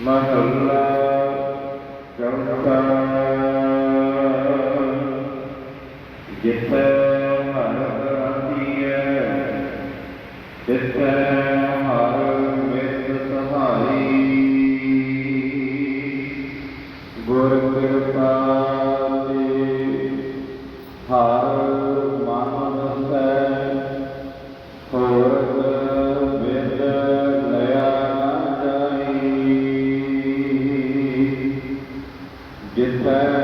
ਮਹੱਲਾ ਚੌਥਾ। ਜਿਤੈ ਹਰ ਰਾਤੀਐ ਤਿਤੈ ਹਰ ਵਿਦ ਸਹਾਈ ਗੁਰ ਕਿਰਪਾ ਦੇ ਹਰ Get that.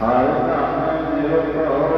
قال فأخذني ربه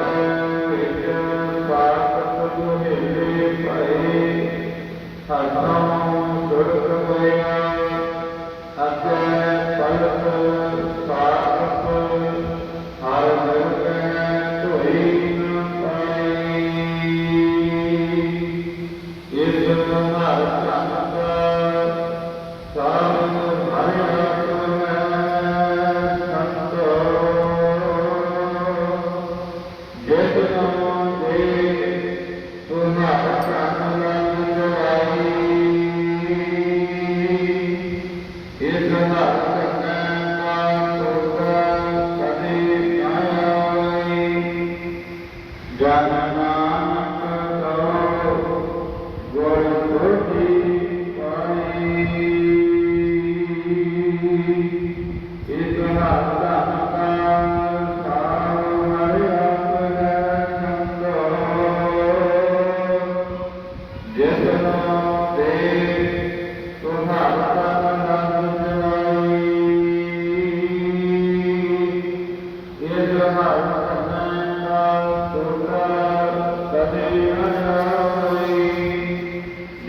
Hello, lugar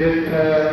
Dit eh,